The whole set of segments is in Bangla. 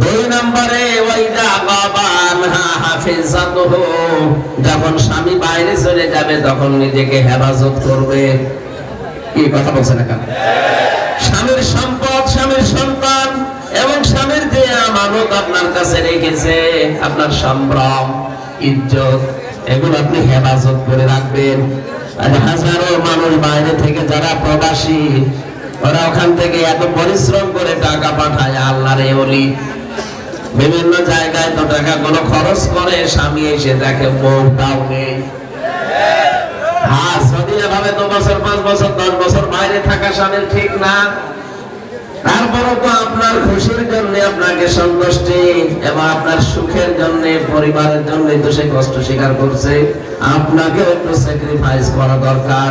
দুই নম্বরে ওয়াইদা বাবা আনহা যখন স্বামী বাইরে চলে যাবে, তখন নিজেকে হেফাজত করবে। কি কথা বলছেন এখন? স্বামীর সম্পদ, স্বামীর সন্তান এবং স্বামীর যে আমানত আপনার কাছে রেখেছে, আপনার সম্ভ্রম, ইজ্জত, এগুলো আপনি হেফাজত করে রাখবেন। আর হাজারো মানুষ বাইরে থেকে যারা প্রবাসী, ওরা ওখান থেকে এত পরিশ্রম করে টাকা পাঠায়, আল্লাহর অলি টাকা গুলো খরচ করে, স্বামী এসে দেখে বউটাও নেই হ্যাঁ যদি এভাবে দু বছর, পাঁচ বছর, দশ বছর বাইরে থাকা স্বামীর ঠিক না, তারপরও তো আপনার জন্য আপনাকে আপনার সুখের জন্য, পরিবারের জন্য কষ্ট করছে। একটু স্যাক্রিফাইস করা দরকার।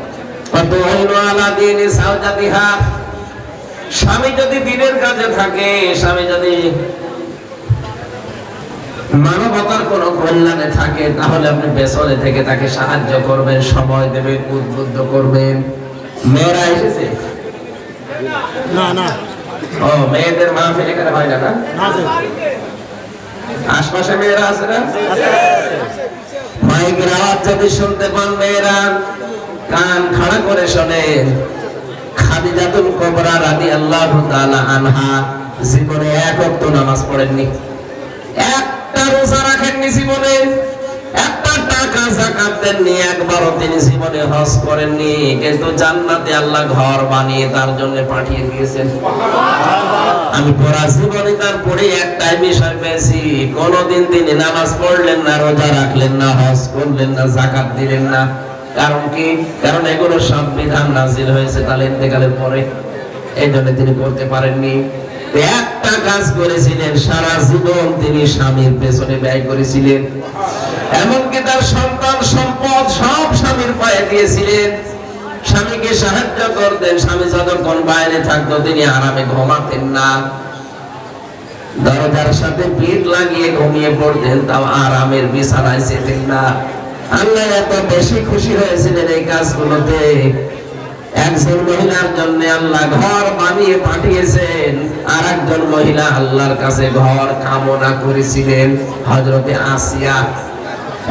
স্বামী যদি দিনের কাজে থাকে স্বামী যদি মানবতার কোন কল্যাণে থাকে তাহলে আপনি পেছনে থেকে তাকে সাহায্য করবেন সময় দেবেন উদ্বুদ্ধ করবেন। মেয়েরা এসেছে? না না। ও মেয়েদের মাহফিল এখানে হয় না না? না আশপাশে মেয়েরা আছে না? মাইকের আওয়াজ যদি শুনতে পান মেয়েরা। কান খাড়া করে শোনেন খাদিজাতুল কোবরা রাদিয়াল্লাহু তাআলা আনহা জীবনে এক ওয়াক্ত নামাজ পড়েননি। একটা রোজা রাখেননি জীবনে। একটা টাকা একবারও তিনি জীবনে হজ কিন্তু জান্নাতে আল্লাহ ঘর বানিয়ে তার জন্য পাঠিয়ে দিয়েছেন। আমি জীবনে তার পড়ে একটাই বিষয় পেয়েছি। কোনদিন তিনি নামাজ পড়লেন না, রোজা রাখলেন না, হজ করলেন না, জাকাত দিলেন না। কারণ কি? কারণ এগুলো সংবিধান নাজিল হয়েছে তার ইন্তেকালের পরে। এই জন্য তিনি করতে পারেননি। একটা কাজ করেছিলেন, সারা জীবন তিনি স্বামীর পেছনে ব্যয় করেছিলেন। এমনকি তার সন্তান সম্পদ সব স্বামীর পায়ে দিয়েছিলেন। স্বামীকে সাহায্য করতেন, স্বামী যতক্ষণ বাইরে থাকতো তিনি আরামে ঘুমাতেন না। দরজার সাথে পিঠ লাগিয়ে ঘুমিয়ে পড়তেন, তাও আরামের বিছানায় যেতেন না। আল্লাহ এত বেশি খুশি হয়েছিলেন এই কাজগুলোতে একজন মহিলার জন্য আল্লাহ ঘর বানিয়ে পাঠিয়েছেন আর একজন মহিলা আল্লাহর কাছে ঘর কামনা করেছিলেন হজরতে আসিয়া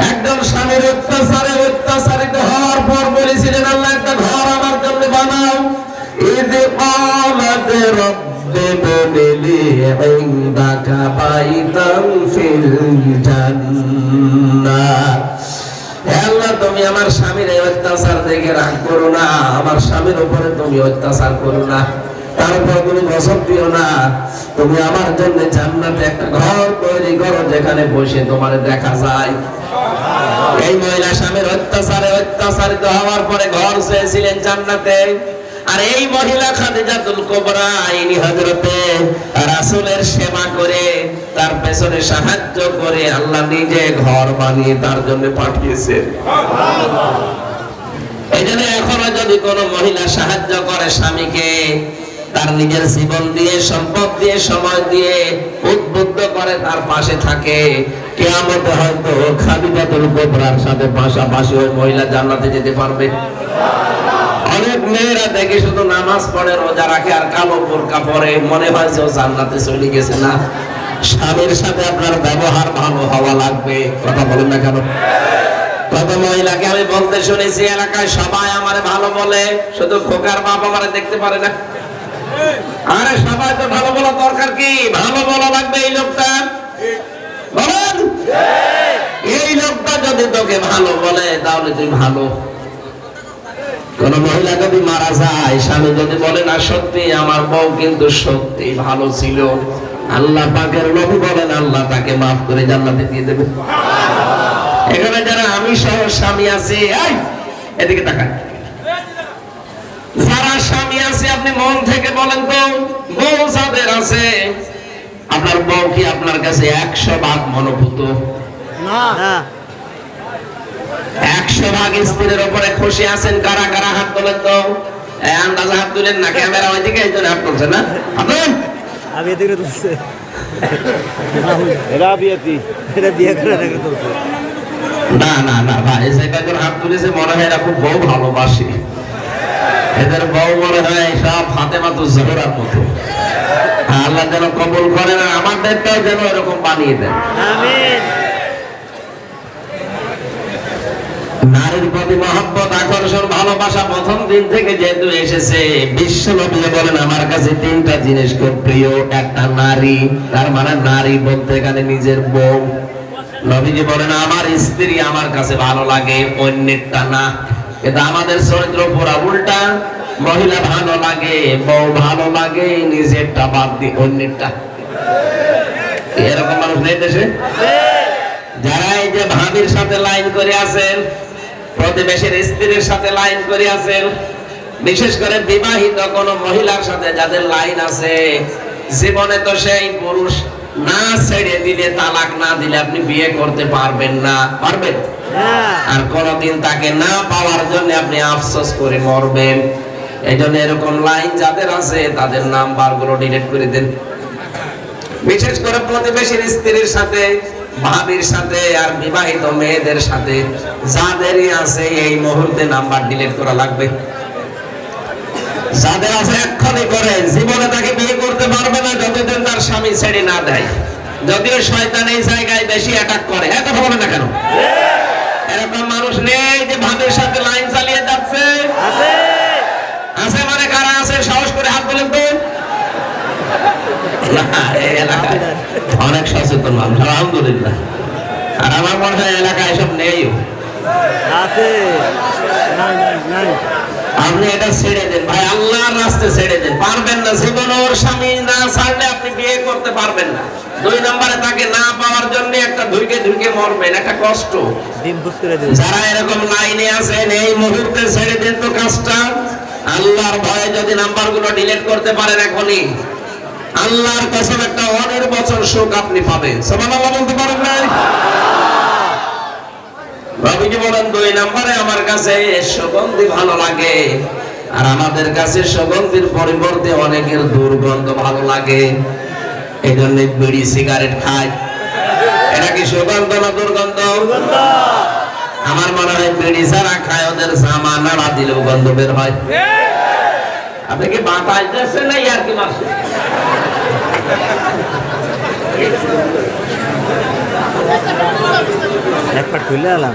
একজন স্বামীর অত্যাচারে অত্যাচারিত হওয়ার পর বলেছিলেন আল্লাহ একটা ঘর আমার জন্য বানাও ঈদ قامت رب ابن لي عندك بيتا في الجنة হে এই স্বামীর অত্যাচার আমার জন্য জান্নাতে একটা ঘর তৈরি করো যেখানে বসে তোমার দেখা যায়। এই মহিলা স্বামীর অত্যাচারে অত্যাচারিত হওয়ার পরে ঘর চেয়েছিলেন জান্নাতে। আর এই মহিলা খাদিজাতুল কোবরা, ইনি হযরতে রাসূলের সেবা করে, তার পেছনে সাহায্য করে আল্লাহ নিজে ঘর বানিয়ে তার জন্য জন্য এখনও যদি কোনো মহিলা সাহায্য করে স্বামীকে, তার নিজের জীবন দিয়ে, সম্পদ দিয়ে, সময় দিয়ে উদ্বুদ্ধ করে তার পাশে থাকে, কেয়ামতে হয়তো খাদিজাতুল কোবরার সাথে পাশাপাশি ওই মহিলা জান্নাতে যেতে পারবে। অনেক মেয়েরা দেখে শুধু নামাজ পড়ে, রোজা রাখে আর কালো বোরকা পরে। মনে হয় যে ও জান্নাতে চলে গেছে না? স্বামীর সাথে আপনার ব্যবহার ভালো হওয়া লাগবে। কথা বলেন না কেন? মহিলাকে আমি বলতে শুনেছি, এলাকায় সবাই আমারে ভালো বলে, শুধু আমারে দেখতে পারে না। আরে সবাই তো ভালো বলা দরকার কি? ভালো বলা লাগবে এই লোকটা? এই লোকটা যদি তোকে ভালো বলে, তাহলে তুই ভালো। কোন মহিলা যদি মারা যায় স্বামী যদি বলে না সত্যি আমার বউ কিন্তু সত্যি ভালো ছিল। আল্লাহ পাকের নবী বলেন আল্লাহ তাকে মাফ করে জান্নাতে দিয়ে দেবে। এখানে যারা আমি সহ স্বামী আছে এই, এদিকে তাকান। যারা স্বামী আছে আপনি মন থেকে বলেন তো বউ যাদের আছে আপনার বউ কি আপনার কাছে একশো ভাগ মনোভূত? না। না। একশো ভাগ স্ত্রীর উপরে খুশি আছেন কারা? কারা হাত তোলেন তো? এই আন্দাজে হাত তুলেন না ক্যামেরা এই জন্য হাত তুলছে না? আপনার আমি এদিকে তুলছে। এরা বিয়েতি এটা বিয়ে করে রেখে তুলছে। না না না ভাই যে হাত তুলেছে মনে হয় এরা খুব বউ ভালোবাসি। এদের বউ মনে হয় সব হাতে মাত্র জোহরার মতো। আল্লাহ যেন কবুল করেন আর আমাদেরটাও যেন এরকম বানিয়ে দেন। আমিন। নারীর প্রতি মহব্বত, আকর্ষণ, ভালোবাসা প্রথম দিন থেকে যেহেতু এসেছে বিশ্ব নবী বলেন, আমার কাছে তিনটা জিনিস খুব প্রিয়। একটা নারী, তার মানে নারী বলতে এখানে নিজের বউ। নবীজি বলেন, আমার স্ত্রী আমার কাছে ভালো লাগে, অন্যেরটা না। কিন্তু আমাদের চরিত্র পুরা উল্টা। মহিলা ভালো লাগে, বউ ভালো লাগে, নিজেরটা বাদ দিয়ে অন্যেরটা। এরকম মানুষ নেই দেশে? যারা এই যে ভাবির সাথে লাইন করে আছেন প্রতিবেশীর স্ত্রীর সাথে লাইন করে আছেন বিশেষ করে বিবাহিত কোন মহিলার সাথে যাদের লাইন আছে জীবনে তো সেই পুরুষ না ছেড়ে দিলে তালাক না দিলে আপনি বিয়ে করতে পারবেন না। পারবেন? হ্যাঁ। আর কোনদিন তাকে না পাওয়ার জন্য আপনি আফসোস করে মরবেন। এই জন্য এরকম লাইন যাদের আছে তাদের নাম্বারগুলো ডিলিট করে দেন। বিশেষ করে প্রতিবেশীর স্ত্রীর সাথে ভাবির সাথে আর বিবাহিত মেয়েদের সাথে যাদেরই আছে এই মুহূর্তে নাম্বার ডিলিট করা লাগবে। যাদের আছে এক্ষণে করে, জীবনে তাকে বিয়ে করতে পারবে না যতদিন তার স্বামী ছেড়ে না দেয়। যদিও শয়তান এই জায়গায় বেশি অ্যাটাক করে। হ্যাঁ কথা বলে না কেন? এরকম মানুষ নেই যে ভাবের সাথে লাইন চালিয়ে যাচ্ছে মানে কারা আছে সাহস করে হাত বলেন তো না, এই এলাকায়। অনেক সচেতন মানুষ আলহামদুলিল্লাহ। আর আমার মনে হয় এলাকায় এসব নেই আছে আপনি এটা ছেড়ে দেন। ভাই আল্লাহর রাস্তে ছেড়ে দেন। পারবেন না। জীবন ওর স্বামী না ছাড়লে আপনি বিয়ে করতে পারবেন না। দুই নম্বরে তাকে না পাওয়ার জন্য একটা ধুইকে ধুইকে মরবেন। একটা কষ্ট। যারা এরকম লাইনে আছেন এই মুহূর্তে ছেড়ে দেন তো কাজটা। আল্লাহর ভয়ে যদি নাম্বারগুলো ডিলিট করতে পারেন এখনই। আল্লাহর কসম একটা অনির্বচন সুখ আপনি পাবেন। সুবহানাল্লাহ বলতে পারেন নাই? রবিজি বলেন দুই নম্বরে আমার কাছে সুগন্ধি ভালো লাগে আর আমাদের কাছে সুগন্ধির পরিবর্তে অনেকের দুর্গন্ধ ভালো লাগে। এই জন্য বিড়ি সিগারেট খায় এটা কি সুগন্ধ না দুর্গন্ধ? আমার মনে হয় বিড়ি ছাড়া খায় ওদের জামা নাড়া দিলেও গন্ধ বের হয়। আপনি কি বাতাস দিচ্ছেন না ইয়ার কি মারছেন এক পাট খুলে এলাম